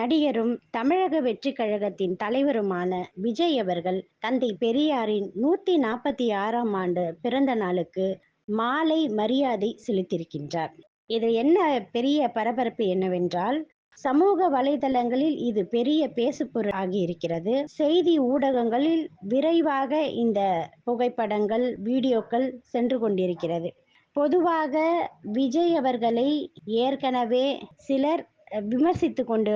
நடிகரும் தமிழக வெற்றி கழகத்தின் தலைவருமான விஜய் அவர்கள் தந்தை பெரியாரின் நூத்தி நாற்பத்தி ஆறாம் ஆண்டு பிறந்த நாளுக்கு மாலை மரியாதை செலுத்தியிருக்கின்றார். இது என்ன பெரிய பரபரப்பு என்னவென்றால் சமூக வலைதளங்களில் இது பெரிய பேசுபொருள் ஆகி இருக்கிறது செய்தி ஊடகங்களில் விரைவாக இந்த புகைப்படங்கள் வீடியோக்கள் சென்று கொண்டிருக்கிறது. பொதுவாக விஜய் அவர்களை ஏற்கனவே சிலர் விமர்சித்து கொண்டு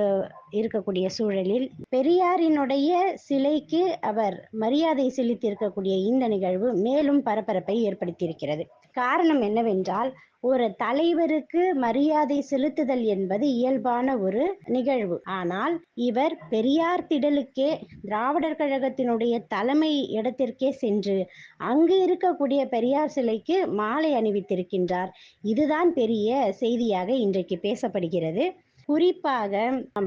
இருக்கக்கூடிய சூழலில் பெரியாரினுடைய சிலைக்கு அவர் மரியாதை செலுத்தியிருக்கக்கூடிய இந்த நிகழ்வு மேலும் பரபரப்பை ஏற்படுத்தியிருக்கிறது. காரணம் என்னவென்றால் ஒரு தலைவருக்கு மரியாதை செலுத்துதல் என்பது இயல்பான ஒரு நிகழ்வு. ஆனால் இவர் பெரியார் திடலுக்கே திராவிடர் கழகத்தினுடைய தலைமை இடத்திற்கே சென்று அங்கு இருக்கக்கூடிய பெரியார் சிலைக்கு மாலை அணிவித்திருக்கின்றார். இதுதான் பெரிய செய்தியாக இன்றைக்கு பேசப்படுகிறது. குறிப்பாக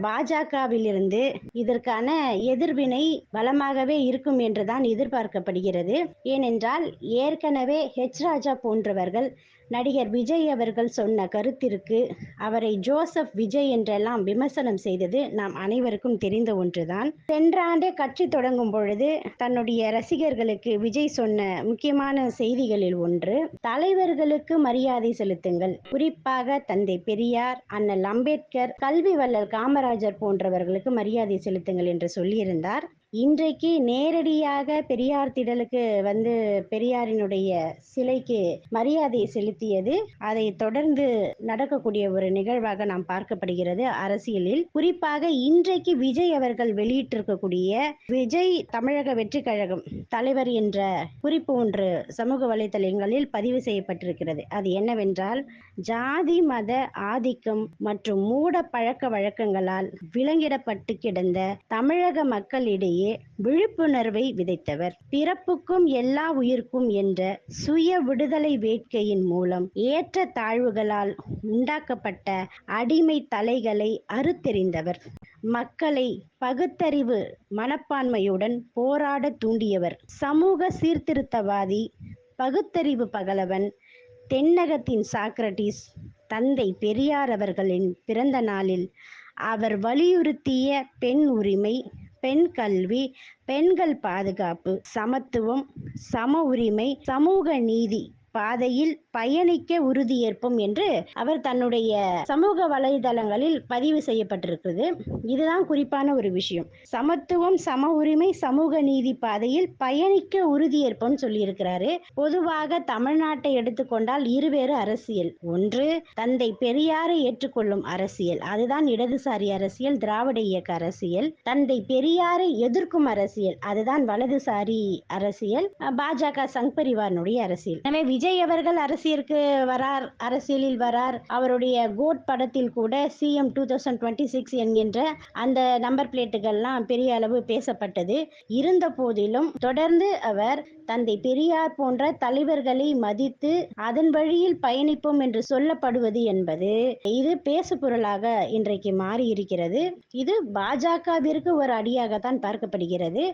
பாஜகவிலிருந்து இதற்கான எதிர்வினை பலமாகவே இருக்கும் என்றுதான் எதிர்பார்க்கப்படுகிறது. ஏனென்றால் ஏற்கனவே ஹெச் ராஜா போன்றவர்கள் நடிகர் விஜய் அவர்கள் சொன்ன கருத்திற்கு அவரை ஜோசப் விஜய் என்றெல்லாம் விமர்சனம் செய்தது நாம் அனைவருக்கும் தெரிந்த ஒன்றுதான். சென்ற ஆண்டே கட்சி தொடங்கும் பொழுது தன்னுடைய ரசிகர்களுக்கு விஜய் சொன்ன முக்கியமான செய்திகளில் ஒன்று தலைவர்களுக்கு மரியாதை செலுத்துங்கள். குறிப்பாக தந்தை பெரியார் அண்ணல் அம்பேத்கர் கல்வி வல்லல் காமராஜர் போன்றவர்களுக்கு மரியாதை செலுத்துங்கள் என்று சொல்லியிருந்தார். இன்றைக்கு நேரடியாக பெரியார் திடலுக்கு வந்து பெரியாரினுடைய சிலைக்கு மரியாதை செலுத்தியது. அதை தொடர்ந்து நடக்கக்கூடிய ஒரு நிகழ்வாக நாம் பார்க்கப்படுகிறது. அரசியலில் குறிப்பாக இன்றைக்கு விஜய் அவர்கள் வெளியிட்டிருக்கக்கூடிய விஜய் தமிழக வெற்றி கழகம் தலைவர் என்ற குறிப்பு ஒன்று சமூக வலைதளங்களில் பதிவு செய்யப்பட்டிருக்கிறது. அது என்னவென்றால் ஜாதி மத ஆதிக்கம் மற்றும் மூட பழக்க வழக்கங்களால் விலங்கிடப்பட்டு கிடந்த தமிழக மக்களிடையே விழிப்புணர்வை விதைத்தவர். பிறப்புக்கும் எல்லா உயிர்க்கும் என்ற சுய விடுதலை வேட்கையின் மூலம் ஏற்ற தாழ்வுகளால் உண்டாக்கப்பட்ட அடிமை தலைகளை அறுத்தெறிந்தவர். மக்களை பகுத்தறிவு மனப்பான்மையுடன் போராட தூண்டியவர். சமூக சீர்திருத்தவாதி பகுத்தறிவு பகலவன் தென்னகத்தின் சாக்ரட்டிஸ் தந்தை பெரியார் அவர்களின் பிறந்த நாளில் அவர் வலியுறுத்திய பெண் உரிமை பெண் கல்வி பெண்கள் பாதுகாப்பு சமத்துவம் சம உரிமை சமூக நீதி. பாதையில் பயணிக்க உறுதியேற்போம் என்று அவர் தன்னுடைய சமூக வலைதளங்களில் பதிவு செய்யப்பட்டிருக்கிறது. இதுதான் குறிப்பான ஒரு விஷயம். சமத்துவம் சம உரிமை சமூக நீதி பாதையில் பயணிக்க உறுதியேற்போம் சொல்லியிருக்கிறாரு. பொதுவாக தமிழ்நாட்டை எடுத்துக்கொண்டால் இருவேறு அரசியல். ஒன்று தந்தை பெரியாரை ஏற்றுக்கொள்ளும் அரசியல். அதுதான் இடதுசாரி அரசியல் திராவிட இயக்க அரசியல். தந்தை பெரியாரை எதிர்க்கும் அரசியல். அதுதான் வலதுசாரி அரசியல். பாஜக சங் பரிவாரனுடைய அரசியல். எனவே விஜய் விஜய் அவர்கள் அரசியலுக்கு வரார் அரசியலில் வரார். அவருடைய கோட் படத்தில் கூட CM two thousand twenty six என்கின்ற அந்த நம்பர் பிளேட்டுகள்லாம் பெரிய அளவு பேசப்பட்டது. இருந்த போதிலும் தொடர்ந்து அவர் தந்தை பெரியார் போன்ற தலைவர்களை மதித்து அதன் வழியில் பயணிப்போம் என்று சொல்லப்படுவது என்பது இது பேசு பொருளாக இன்றைக்கு மாறி இருக்கிறது இது பாஜகவிற்கு ஒரு அடியாகத்தான் பார்க்கப்படுகிறது.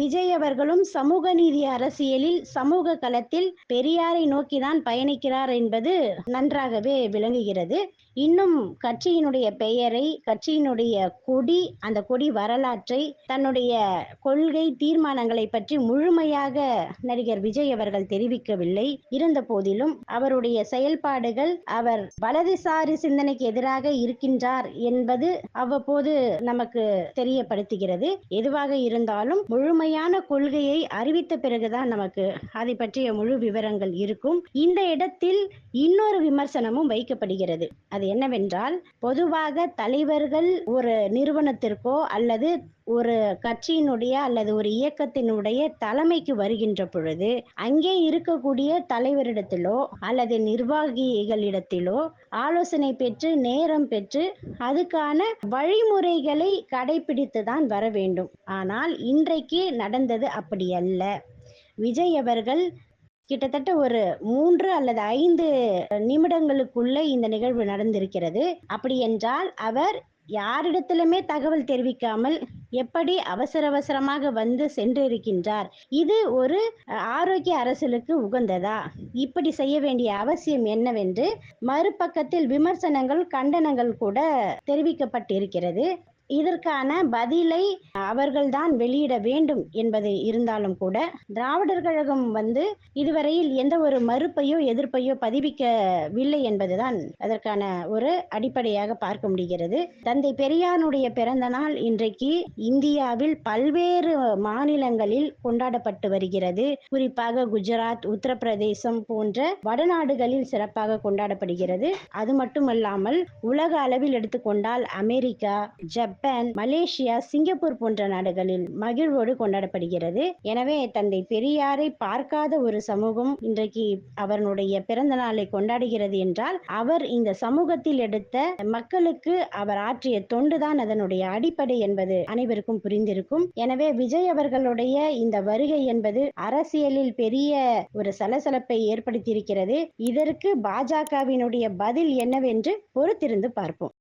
விஜய் அவர்களும் சமூக நீதி அரசியலில் சமூக களத்தில் பெரியாரை நோக்கிதான் பயணிக்கிறார் என்பது நன்றாகவே விளங்குகிறது. இன்னும் கட்சியினுடைய பெயரை கட்சியினுடைய கொடி அந்த கொடி வரலாற்றை தன்னுடைய கொள்கை தீர்மானங்களை பற்றி முழுமையாக நடிகர் விஜய் அவர்கள் தெரிவிக்கவில்லை. இருந்த போதிலும் அவருடைய செயல்பாடுகள் அவர் வலதுசாரி சிந்தனைக்கு எதிராக இருக்கின்றார் என்பது அவ்வப்போது நமக்கு தெரியப்படுத்துகிறது. எதுவாக இருந்தாலும் முழுமையான கொள்கையை அறிவித்த பிறகுதான் நமக்கு அதை பற்றிய முழு விவரங்கள் இருக்கும். இந்த இடத்தில் இன்னொரு விமர்சனமும் வைக்கப்படுகிறது. அது என்னவென்றால் பொதுவாக தலைவர்கள் ஒரு நிறுவனத்திற்கோ அல்லது ஒரு கட்சியினுடைய அல்லது ஒரு இயக்கத்தினுடைய தலைமைக்கு வருகின்ற பொழுது அங்கே இருக்கக்கூடிய தலைவரிடத்திலோ அல்லது நிர்வாகிகளிடத்திலோ ஆலோசனை பெற்று நேரம் பெற்று அதுக்கான வழிமுறைகளை கடைபிடித்து தான் வர வேண்டும். ஆனால் இன்றைக்கு நடந்தது அப்படி அல்ல. விஜய் அவர்கள் கிட்டத்தட்ட ஒரு மூன்று அல்லது ஐந்து நிமிடங்களுக்குள்ள இந்த நிகழ்வு நடந்திருக்கிறது. அப்படி என்றால் அவர் யாரிடத்திலுமே தகவல் தெரிவிக்காமல் எப்படி அவசர அவசரமாக வந்து சென்றிருக்கின்றார்? இது ஒரு ஆரோக்கிய அரசலுக்கு உகந்ததா? இப்படி செய்ய வேண்டிய அவசியம் என்னவென்று மறுபக்கத்தில் விமர்சனங்கள் கண்டனங்கள் கூட தெரிவிக்கப்பட்டிருக்கிறது. இதற்கான பதிலை அவர்கள்தான் வெளியிட வேண்டும் என்பது இருந்தாலும் கூட திராவிடர் கழகம் வந்து இதுவரையில் எந்த ஒரு மறுப்பையோ எதிர்ப்பையோ பதிவிக்கவில்லை என்பதுதான் அதற்கான ஒரு அடிப்படையாக பார்க்க முடிகிறது. தந்தை பெரியானுடைய பிறந்த நாள் இன்றைக்கு இந்தியாவில் பல்வேறு மாநிலங்களில் கொண்டாடப்பட்டு வருகிறது. குறிப்பாக குஜராத் உத்தரப்பிரதேசம் போன்ற வடநாடுகளில் சிறப்பாக கொண்டாடப்படுகிறது. அது மட்டுமல்லாமல் உலக அளவில் எடுத்துக்கொண்டால் அமெரிக்கா ஜப்பான் மலேசியா சிங்கப்பூர் போன்ற நாடுகளில் மகிழ்வோடு கொண்டாடப்படுகிறது. எனவே தந்தை பெரியாரை பார்க்காத ஒரு சமூகம் இன்றைக்கு அவருடைய பிறந்த நாளை கொண்டாடுகிறது என்றால் அவர் இந்த சமூகத்தில் எடுத்த மக்களுக்கு அவர் ஆற்றிய தொண்டுதான் அதனுடைய அடிப்படை என்பது அனைவருக்கும் புரிந்திருக்கும். எனவே விஜய் அவர்களுடைய இந்த வருகை என்பது அரசியலில் பெரிய ஒரு சலசலப்பை ஏற்படுத்தியிருக்கிறது. இதற்கு பாஜகவினுடைய பதில் என்னவென்று பொறுத்திருந்து பார்ப்போம்.